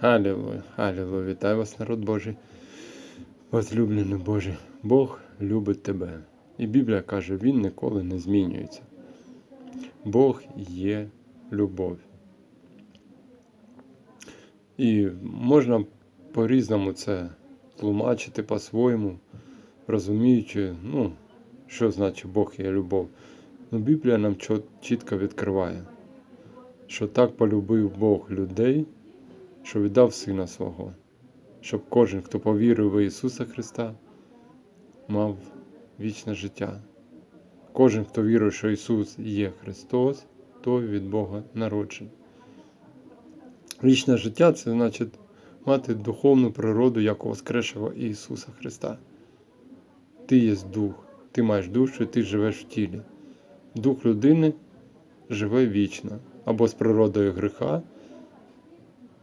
Алілуя, алілуя, вітаю вас, народ Божий. Возлюблений Божий, Бог любить тебе. І Біблія каже, Він ніколи не змінюється. Бог є любов. І можна по-різному це тлумачити по-своєму, розуміючи, ну, що значить Бог є любов. Ну, Біблія нам чітко відкриває, що так полюбив Бог людей, що віддав Сина Свого, щоб кожен, хто повірив в Ісуса Христа, мав вічне життя. Кожен, хто вірує, що Ісус є Христос, той від Бога народжений. Вічне життя це значить мати духовну природу як у Воскресшого Ісуса Христа. Ти є дух, ти маєш душу, і ти живеш в тілі. Дух людини живе вічно або з природою гріха,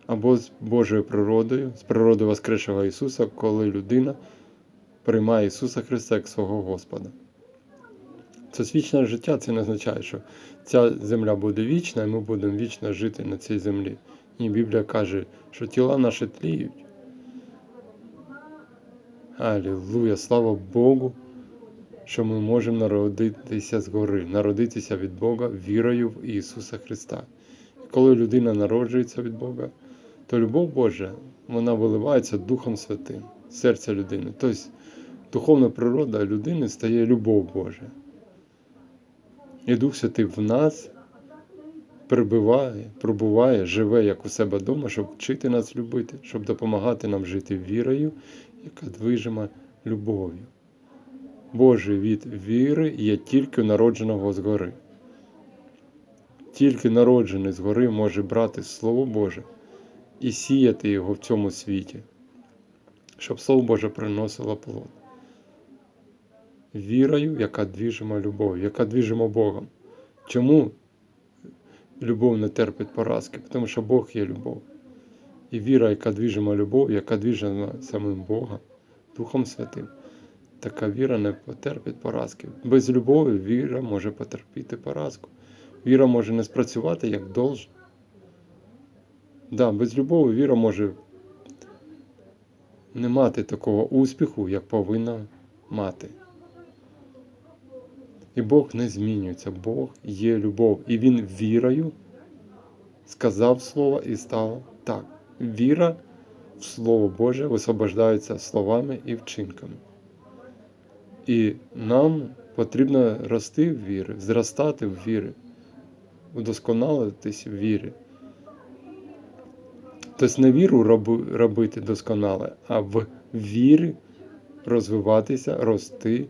або з Божою природою, з природою Воскресшого Ісуса, коли людина приймає Ісуса Христа як свого Господа. Це вічне життя, це не означає, що ця земля буде вічна, і ми будемо вічно жити на цій землі. Ні, Біблія каже, що тіла наші тліють. Алілуя, слава Богу, що ми можемо народитися згори, народитися від Бога вірою в Ісуса Христа. І коли людина народжується від Бога, то любов Божа, вона виливається Духом Святим, серця людини. Тобто духовна природа людини стає любов Божа. І Дух Святий в нас прибуває, пробуває, живе як у себе вдома, щоб вчити нас любити, щоб допомагати нам жити вірою, яка движима любов'ю. Божий від віри є тільки народженого згори. Тільки народжений згори може брати Слово Боже і сіяти його в цьому світі, щоб Слово Боже приносило плод. Вірою, яка двіжима любов'ю, яка двіжима Богом. Чому любов не терпить поразки? Тому що Бог є любов. І віра, яка двіжима любов, яка двіжима самим Богом, Духом Святим, така віра не потерпить поразки. Без любові віра може потерпіти поразку. Віра може не спрацювати як должна. Да, без любові віра може не мати такого успіху, як повинна мати. І Бог не змінюється. Бог є любов. І Він вірою сказав слово і стало так. Віра в Слово Боже висвобождається словами і вчинками. І нам потрібно рости в вірі, зростати в вірі, удосконалитись в вірі. Тобто не віру роби- робити досконале, а в вірі розвиватися, рости,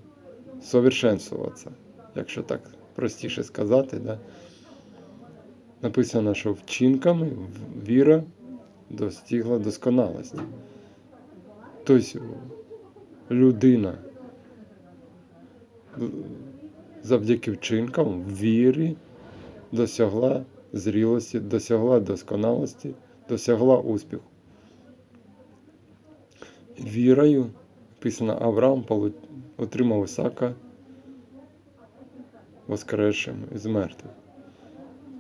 совершенствуватися, якщо так простіше сказати. Да? Написано, що вчинками віра достигла досконалості. Тобто людина завдяки вчинкам вірі досягла зрілості, досягла досконалості, досягла успіху. Вірою, написано, Авраам отримав Ісака воскресшим із мертвих.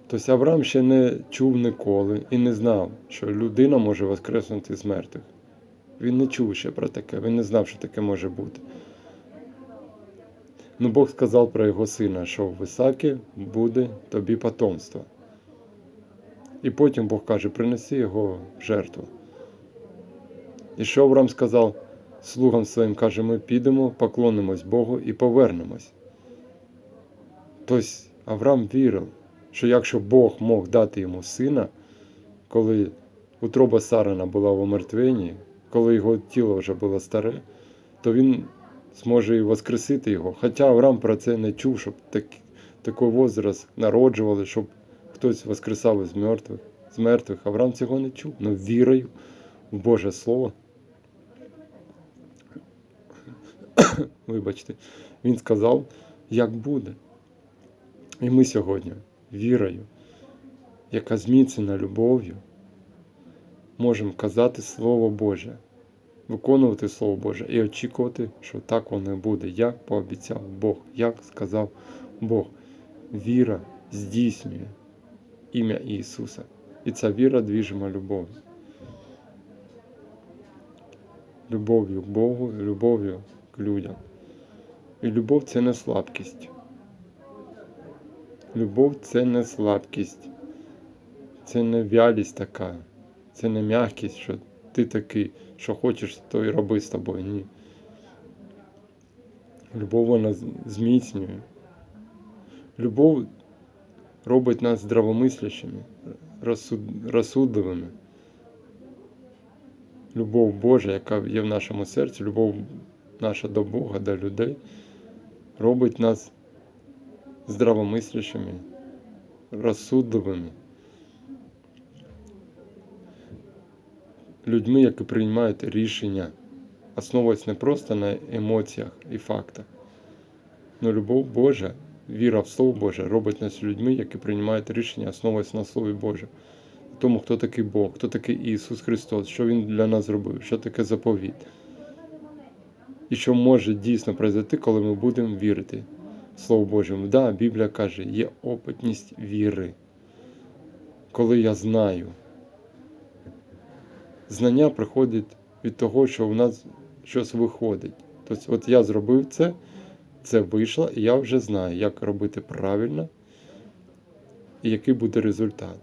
Тобто Авраам ще не чув ніколи і не знав, що людина може воскреснути з мертвих. Він не чув ще про таке, він не знав, що таке може бути. Ну Бог сказав про його сина, що в Ісакі буде тобі потомство. І потім Бог каже, принеси його в жертву. І що Авраам сказав слугам своїм, каже, ми підемо, поклонимось Богу і повернемось. Тобто Авраам вірив, що якщо Бог мог дати йому сина, коли утроба Сарана була в омертвенні, коли його тіло вже було старе, то він зможе і воскресити його. Хоча Авраам про це не чув, щоб так, такий возраст народжували, щоб хтось воскресав із мертвих, з мертвих. Авраам цього не чув, але вірою в Боже Слово. Вибачте, він сказав, як буде. І ми сьогодні вірою, яка зміцнена любов'ю, можемо казати Слово Боже, виконувати Слово Боже і очікувати, що так воно буде, як пообіцяв Бог, як сказав Бог. Віра здійснює ім'я Ісуса. І ця віра двіжима любов'ю. любов'ю к Богу, любов'ю к людям. І любов це не слабкість. Любов це не слабкість, це не вялість така, це не м'якість, що ти такий, що хочеш, то і роби з тобою. Ні. Любов вона зміцнює. Любов робить нас здравомислящими, розсуд... розсудливими. Любов Божа, яка є в нашому серці, любов наша до Бога, до людей, робить нас здравомислящими, розсудливими. Людьми, які приймають рішення, основуються не просто на емоціях і фактах. Но любов Божа, віра в Слово Боже робить нас людьми, які приймають рішення, основуються на Слові Боже. Тому, хто такий Бог, хто такий Ісус Христос, що Він для нас зробив, що таке заповіт. І що може дійсно произойти, коли ми будемо вірити Слову Божому. Да, Біблія каже, є опитність віри. Коли я знаю, знання приходить від того, що в нас щось виходить. Тобто, от я зробив це, це вийшло, і я вже знаю, як робити правильно і який буде результат.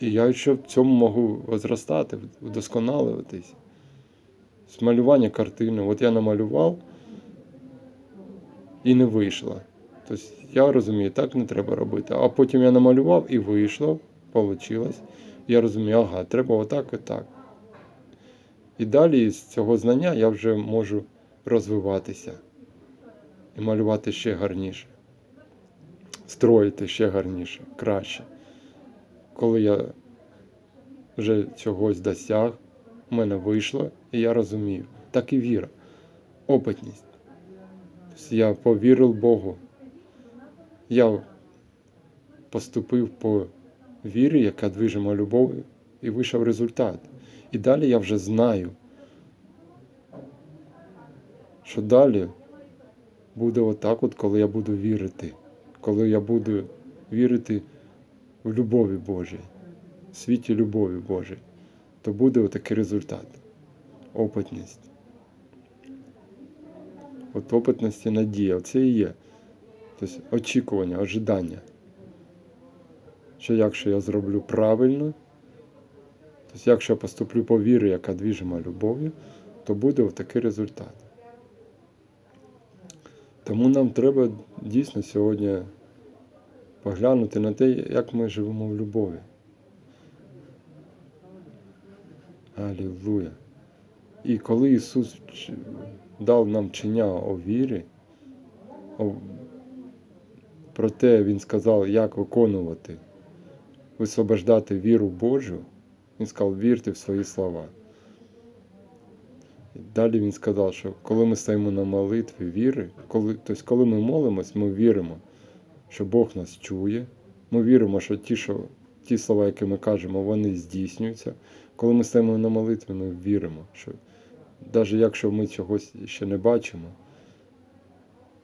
І я ще в цьому можу зростати, вдосконалюватись. Малювання картини. От я намалював і не вийшло. Тобто я розумію, так не треба робити. А потім я намалював і вийшло, вийшло. Я розумію, ага, треба отак і так. І далі з цього знання я вже можу розвиватися і малювати ще гарніше, строїти ще гарніше, краще. Коли я вже чогось досяг, в мене вийшло, і я розумію. Так і віра, опитність. Тобто я повірив Богу. Я поступив по вірі, яка движима любов'ю, і вийшов результат. І далі я вже знаю, що далі буде отак, от, коли я буду вірити, коли я буду вірити в любові Божій, в світі любові Божій, то буде отакий результат. Опитність. От опитність і надія, це і є. Тобто очікування, ожидання. Що якщо я зроблю правильно, тобто якщо я поступлю по вірі, яка двіжима любов'ю, то буде отакий результат. Тому нам треба дійсно сьогодні поглянути на те, як ми живемо в любові. Алілуя. І коли Ісус дав нам чиня о вірі, про те Він сказав, як виконувати, висвобождати віру Божу, Він сказав, вірте в свої слова. Далі він сказав, що коли ми стоїмо на молитві віри, коли, тобто коли ми молимось, ми віримо, що Бог нас чує. Ми віримо, що ті, що ті слова, які ми кажемо, вони здійснюються. Коли ми стоїмо на молитві, ми віримо, що навіть якщо ми чогось ще не бачимо,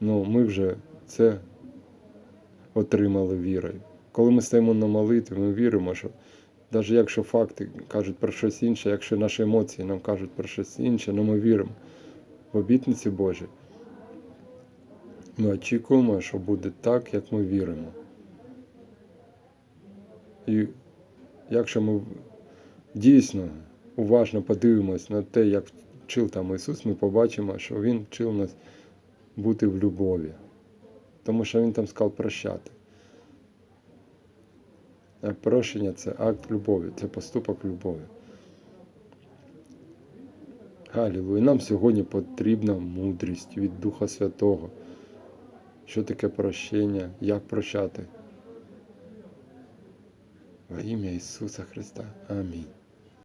ну ми вже це отримали вірою. Коли ми стоїмо на молитві, ми віримо, що навіть якщо факти кажуть про щось інше, якщо наші емоції нам кажуть про щось інше, але ми віримо в обітниці Божі. Ми очікуємо, що буде так, як ми віримо. І якщо ми дійсно уважно подивимось на те, як вчив там Ісус, ми побачимо, що Він вчив нас бути в любові. Тому що Він там сказав прощати. А прощення це акт любові, це поступок любові. Галілуя. Нам сьогодні потрібна мудрість від Духа Святого. Що таке прощення, як прощати? Во ім'я Ісуса Христа. Амінь.